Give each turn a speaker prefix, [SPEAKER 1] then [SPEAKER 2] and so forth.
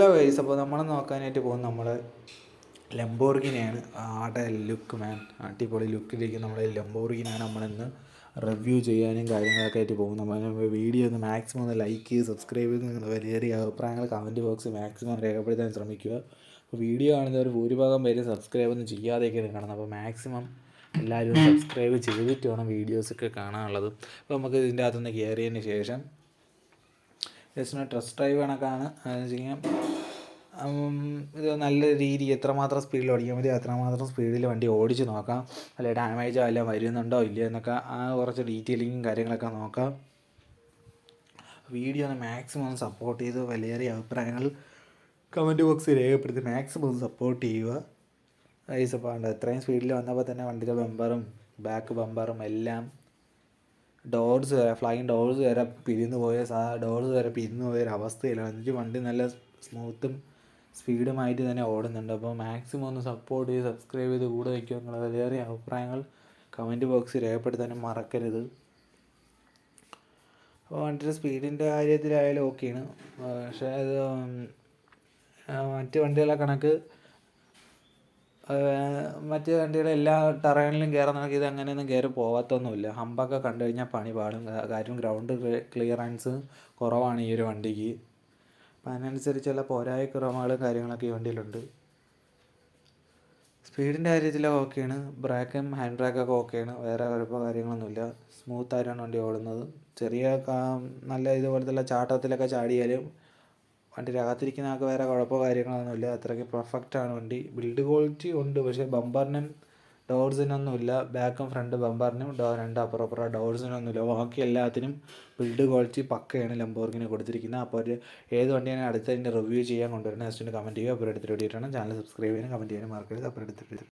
[SPEAKER 1] Hello guys അപ്പോൾ നമ്മൾ നോക്കാനായിട്ട് പോകുന്നത് നമ്മൾ ലംബോർഗിനെയാണ് ആടെ ലുക്ക് മാൻ അടിപൊളി ലുക്കിലേക്ക് നമ്മുടെ ലംബോർഗിനാണ് നമ്മളിന്ന് റിവ്യൂ ചെയ്യാനും കാര്യങ്ങളൊക്കെ ആയിട്ട് പോകും നമ്മൾ വീഡിയോ ഒന്ന് മാക്സിമം ഒന്ന് ലൈക്ക് ചെയ്ത് സബ്സ്ക്രൈബ് ചെയ്ത് നിങ്ങളുടെ വലിയ അഭിപ്രായങ്ങൾ കമന്റ് ബോക്സ് മാക്സിമം രേഖപ്പെടുത്താൻ ശ്രമിക്കുക. അപ്പോൾ വീഡിയോ കാണുന്നവർ ഭൂരിഭാഗം പേര് സബ്സ്ക്രൈബ് ഒന്നും ചെയ്യാതെയൊക്കെയാണ് കാണുന്നത്. അപ്പോൾ മാക്സിമം എല്ലാവരും സബ്സ്ക്രൈബ് ചെയ്തിട്ട് വേണം വീഡിയോസൊക്കെ കാണാനുള്ളത്. അപ്പോൾ നമുക്ക് ഇതിന്റെ അകത്തുനിന്ന് കയറിയതിന് ശേഷം ജസ്റ്റ് ട്രസ്റ്റ് ഡ്രൈവ് കണക്കാണ്. അതെന്ന് വെച്ച് കഴിഞ്ഞാൽ ഇത് നല്ല രീതി എത്രമാത്രം സ്പീഡിൽ ഓടിക്കാൻ പറ്റും അത്രമാത്രം സ്പീഡിൽ വണ്ടി ഓടിച്ച് നോക്കാം. അല്ലെ ഡാമേജോ അല്ല വരുന്നുണ്ടോ ഇല്ലയോ എന്നൊക്കെ ആ കുറച്ച് ഡീറ്റെയിലിങ്ങും കാര്യങ്ങളൊക്കെ നോക്കാം. വീഡിയോ മാക്സിമം ഒന്ന് സപ്പോർട്ട് ചെയ്ത് വലിയ അഭിപ്രായങ്ങൾ കമന്റ് ബോക്സിൽ രേഖപ്പെടുത്തി മാക്സിമം ഒന്ന് സപ്പോർട്ട് ചെയ്യുക. ഐസ് അപ്പോൾ ഉണ്ട് എത്രയും സ്പീഡിൽ വന്നപ്പോൾ തന്നെ വണ്ടിയുടെ ബമ്പറും ബാക്ക് ബമ്പറും എല്ലാം ഡോർസ് വരെ ഫ്ലൈങ് ഡോർസ് വരെ പിരിഞ്ഞു പോയ സാ ഡോർസ് വരെ പിരിഞ്ഞു പോയ ഒരു എന്നിട്ട് വണ്ടി നല്ല സ്മൂത്തും സ്പീഡുമായിട്ട് തന്നെ ഓടുന്നുണ്ട്. അപ്പോൾ മാക്സിമം ഒന്ന് സപ്പോർട്ട് ചെയ്ത് സബ്സ്ക്രൈബ് ചെയ്ത് കൂടെ വയ്ക്കുക നിങ്ങളുടെ വിലയേറിയ അഭിപ്രായങ്ങൾ കമന്റ് ബോക്സിൽ രേഖപ്പെടുത്താനും മറക്കരുത്. അപ്പോൾ വണ്ടിയുടെ സ്പീഡിന്റെ കാര്യത്തിലായാലും ഓക്കെയാണ് പക്ഷേ അത് മറ്റ് വണ്ടികളെ കണക്ക് മറ്റ് വണ്ടികളെ എല്ലാ ടറൈനിലും കയറാൻ നോക്കി ഇത് അങ്ങനെയൊന്നും കയറി പോകാത്തൊന്നുമില്ല ഹമ്പൊക്കെ കണ്ടു കഴിഞ്ഞാൽ പണി പാടും. കാര്യം ഗ്രൗണ്ട് ക്ലിയറൻസ് കുറവാണ് ഈ ഒരു വണ്ടിക്ക്. അപ്പം അതിനനുസരിച്ചുള്ള പോരായ കുറവുകളും കാര്യങ്ങളൊക്കെ ഈ വണ്ടിയിലുണ്ട്. സ്പീഡിന്റെ കാര്യത്തിൽ ഓക്കെയാണ്. ബ്രേക്കും ഹാൻഡ് ബ്രേക്കൊക്കെ ഓക്കെയാണ്. വേറെ കുഴപ്പമോ കാര്യങ്ങളൊന്നുമില്ല. സ്മൂത്ത് ആയിട്ടാണ് വണ്ടി ഓടുന്നത്. ചെറിയ നല്ല ഇതുപോലത്തെ ചാട്ടത്തിലൊക്കെ ചാടിയാലും വണ്ടി അകത്തിരിക്കുന്ന ആൾക്ക് വേറെ കുഴപ്പമോ കാര്യങ്ങളൊന്നുമില്ല. അത്രയ്ക്ക് പെർഫെക്റ്റ് ആണ് വണ്ടി. ബിൽഡ് ക്വാളിറ്റി ഉണ്ട്. പക്ഷേ ബമ്പറിനും ഡോർസിനൊന്നുമില്ല. ബാക്കും ഫ്രണ്ട് ബമ്പറിനും ഡോ രണ്ട് അപ്പുറം അപ്പുറം ഡോർസിനൊന്നുമില്ല. ബാക്കി എല്ലാത്തിനും ബിൽഡ് ക്വാളിറ്റി പക്കയാണ് ലംബോർഗിന് കൊടുത്തിരിക്കുന്നത്. അപ്പോൾ ഒരു ഏത് വണ്ടിയാണ് അടുത്തതിന്റെ റിവ്യൂ ചെയ്യാൻ കൊണ്ടുവരുന്നത് ജസ്റ്റ് ഒന്ന് കമന്റ് ചെയ്യുക. അപ്പോൾ എടുത്തിട്ട് വേണ്ടിയിട്ടാണ്. ചാനൽ സബ്സ്ക്രൈബ് ചെയ്യാനും കമന്റ് ചെയ്യാനും മറക്കരുത്. അപ്പോൾ എടുത്തിട്ട്